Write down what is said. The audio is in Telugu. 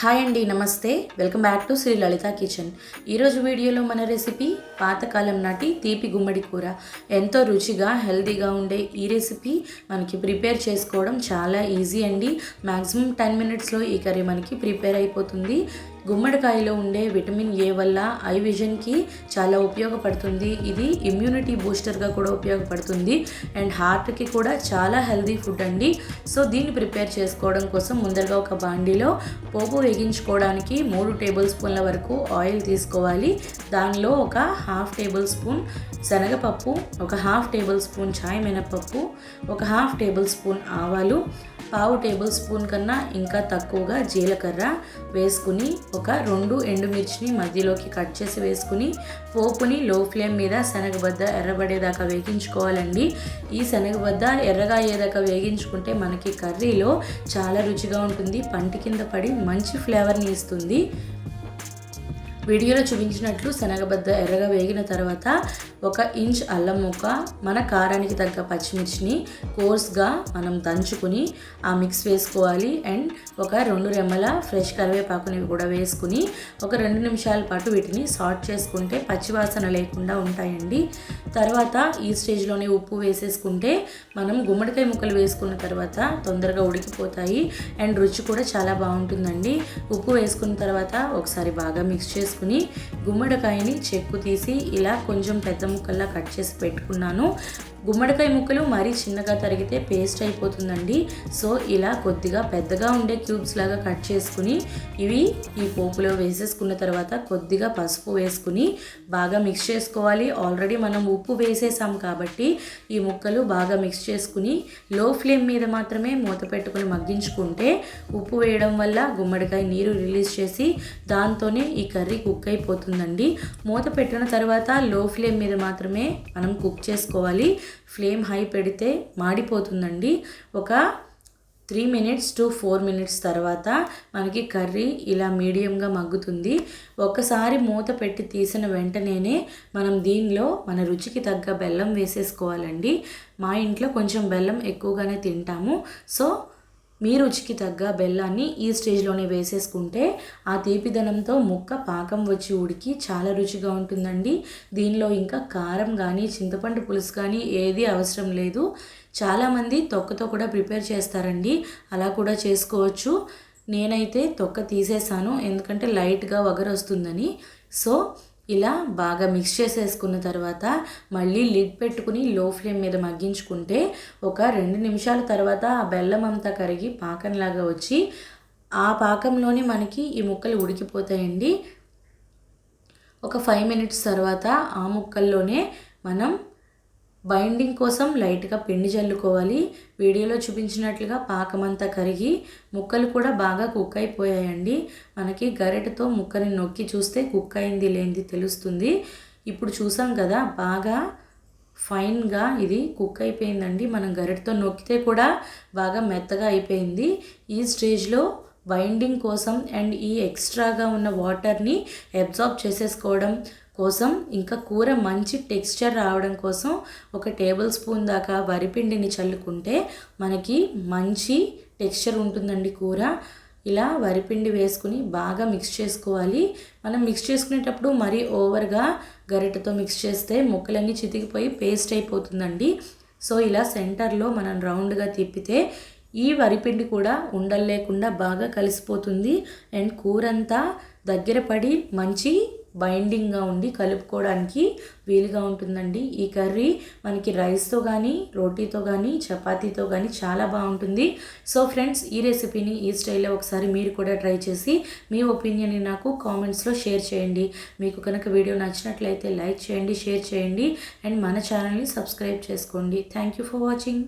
హాయ్ అండి నమస్తే. Welcome back to Sri Lalitha kitchen. ఈరోజు వీడియోలో మన రెసిపీ పాతకాలం నాటి తీపి గుమ్మడి కూర. ఎంతో రుచిగా హెల్తీగా ఉండే ఈ రెసిపీ మనకి ప్రిపేర్ చేసుకోవడం చాలా ఈజీ అండి. మ్యాక్సిమం టెన్ మినిట్స్లో ఈ కర్రీ మనకి ప్రిపేర్ అయిపోతుంది. గుమ్మడికాయలో ఉండే విటమిన్ ఏ వల్ల ఐ విజన్కి చాలా ఉపయోగపడుతుంది. ఇది ఇమ్యూనిటీ బూస్టర్గా కూడా ఉపయోగపడుతుంది. అండ్ హార్ట్కి కూడా చాలా హెల్దీ ఫుడ్ అండి. సో దీన్ని ప్రిపేర్ చేసుకోవడం కోసం ముందరగా ఒక బాండీలో పోపు వేగించుకోవడానికి మూడు టేబుల్ స్పూన్ల వరకు ఆయిల్ తీసుకోవాలి. దానిలో ఒక హాఫ్ టేబుల్ స్పూన్ శనగపప్పు ఒక హాఫ్ టేబుల్ స్పూన్ చాయ్ మినపప్పు ఒక హాఫ్ టేబుల్ స్పూన్ ఆవాలు పావు టేబుల్ స్పూన్ కన్నా ఇంకా తక్కువగా జీలకర్ర వేసుకుని ఒక రెండు ఎండుమిర్చిని మధ్యలోకి కట్ చేసి వేసుకుని పోపుని లో ఫ్లేమ్ మీద శనగబద్ద ఎర్రబడేదాకా వేగించుకోవాలండి. ఈ శనగబద్ద ఎర్రగా అయ్యేదాకా వేగించుకుంటే మనకి కర్రీలో చాలా రుచిగా ఉంటుంది పంటి కింద పడి మంచి ఫ్లేవర్ని ఇస్తుంది. వీడియోలో చూపించినట్లు శనగబద్ద ఎర్రగా వేగిన తర్వాత ఒక ఇంచ్ అల్లం ముక్క మన కారానికి తగ్గ పచ్చిమిర్చిని కోర్స్గా మనం దంచుకుని ఆ మిక్స్ వేసుకోవాలి. అండ్ ఒక రెండు రెమ్మల ఫ్రెష్ కరివేపాకుని కూడా వేసుకుని ఒక రెండు నిమిషాల పాటు వీటిని సాల్ట్ చేసుకుంటే పచ్చివాసన లేకుండా ఉంటాయండి. తర్వాత ఈ స్టేజ్లోనే ఉప్పు వేసేసుకుంటే మనం గుమ్మడికాయ ముక్కలు వేసుకున్న తర్వాత తొందరగా ఉడికిపోతాయి. అండ్ రుచి కూడా చాలా బాగుంటుందండి. ఉప్పు వేసుకున్న తర్వాత ఒకసారి బాగా మిక్స్ చేసుకుని గుమ్మడికాయని చెక్కు తీసి ఇలా కొంచెం పెద్ద ముక్కల్లా కట్ చేసి పెట్టుకున్నాను. గుమ్మడికాయ ముక్కలు మరీ చిన్నగా తరిగితే పేస్ట్ అయిపోతుందండి. సో ఇలా కొద్దిగా పెద్దగా ఉండే క్యూబ్స్ లాగా కట్ చేసుకుని ఇవి ఈ పోపులో వేసేసుకున్న తర్వాత కొద్దిగా పసుపు వేసుకుని బాగా మిక్స్ చేసుకోవాలి. ఆల్రెడీ మనం ఉప్పు వేసేసాం కాబట్టి ఈ ముక్కలు బాగా మిక్స్ చేసుకుని లో ఫ్లేమ్ మీద మాత్రమే మూత పెట్టుకుని మగ్గించుకుంటే ఉప్పు వేయడం వల్ల గుమ్మడికాయ నీరు రిలీజ్ చేసి దాంతోనే ఈ కర్రీ కుక్ అయిపోతుందండి. మూత పెట్టిన తర్వాత లో ఫ్లేమ్ మీద మాత్రమే మనం కుక్ చేసుకోవాలి. ఫ్లేమ్ హై పెడితే మాడిపోతుందండి. ఒక three minutes to four minutes తర్వాత మనకి కర్రీ ఇలా మీడియంగా మగ్గుతుంది. ఒకసారి మూత పెట్టి తీసిన వెంటనే మనం దీనిలో మన రుచికి తగ్గ బెల్లం వేసేసుకోవాలండి. మా ఇంట్లో కొంచెం బెల్లం ఎక్కువగానే తింటాము. సో మీ రుచికి తగ్గ బెల్లాన్ని ఈ స్టేజ్లోనే వేసేసుకుంటే ఆ తీపిదనంతో ముక్క పాకం వచ్చి ఉడికి చాలా రుచిగా ఉంటుందండి. దీనిలో ఇంకా కారం కానీ చింతపండు పులుసు కానీ ఏది అవసరం లేదు. చాలామంది తొక్కతో కూడా ప్రిపేర్ చేస్తారండి. అలా కూడా చేసుకోవచ్చు. నేనైతే తొక్క తీసేసాను. ఎందుకంటే లైట్గా వగరొస్తుందని. సో ఇలా బాగా మిక్స్ చేసేసుకున్న తర్వాత మళ్ళీ లిడ్ పెట్టుకుని లో ఫ్లేమ్ మీద మగ్గించుకుంటే ఒక రెండు నిమిషాల తర్వాత ఆ బెల్లం అంతా కరిగి పాకంలాగా వచ్చి ఆ పాకంలోనే మనకి ఈ ముక్కలు ఉడికిపోతాయండి. ఒక ఫైవ్ మినిట్స్ తర్వాత ఆ ముక్కల్లోనే మనం బైండింగ్ కోసం లైట్గా పిండి చల్లుకోవాలి వీడియోలో చూపించినట్లుగా పాకమంతా కరిగి ముక్కలు కూడా బాగా కుక్ అయిపోయాయండి. మనకి గరిటతో ముక్కని నొక్కి చూస్తే కుక్ అయింది లేనిది తెలుస్తుంది. ఇప్పుడు చూసాం కదా బాగా ఫైన్గా ఇది కుక్ అయిపోయిందండి. మనం గరిటతో నొక్కితే కూడా బాగా మెత్తగా అయిపోయింది. ఈ స్టేజ్లో బైండింగ్ కోసం అండ్ ఈ ఎక్స్ట్రాగా ఉన్న వాటర్ని అబ్జార్బ్ చేసేసుకోవడం కోసం ఇంకా కూర మంచి టెక్స్చర్ రావడం కోసం ఒక టేబుల్ స్పూన్ దాకా వరిపిండిని చల్లుకుంటే మనకి మంచి టెక్స్చర్ ఉంటుందండి కూర. ఇలా వరిపిండి వేసుకుని బాగా మిక్స్ చేసుకోవాలి. మనం మిక్స్ చేసుకునేటప్పుడు మరీ ఓవర్గా గరిటతో మిక్స్ చేస్తే ముక్కలన్నీ చితికిపోయి పేస్ట్ అయిపోతుందండి. సో ఇలా సెంటర్లో మనం రౌండ్గా తిప్పితే ఈ వరిపిండి కూడా ఉండలు లేకుండా బాగా కలిసిపోతుంది. అండ్ కూరంతా దగ్గర పడి మంచి బైండింగ్గా ఉండి కలుపుకోవడానికి వీలుగా ఉంటుందండి. ఈ కర్రీ మనకి రైస్తో కానీ రోటీతో కానీ చపాతీతో కానీ చాలా బాగుంటుంది. సో ఫ్రెండ్స్ ఈ రెసిపీని ఈ స్టైల్లో ఒకసారి మీరు కూడా ట్రై చేసి మీ ఒపీనియన్ని నాకు కామెంట్స్లో షేర్ చేయండి. మీకు కనుక వీడియో నచ్చినట్లయితే లైక్ చేయండి షేర్ చేయండి. అండ్ మన ఛానల్ని సబ్స్క్రైబ్ చేసుకోండి. Thank you for watching.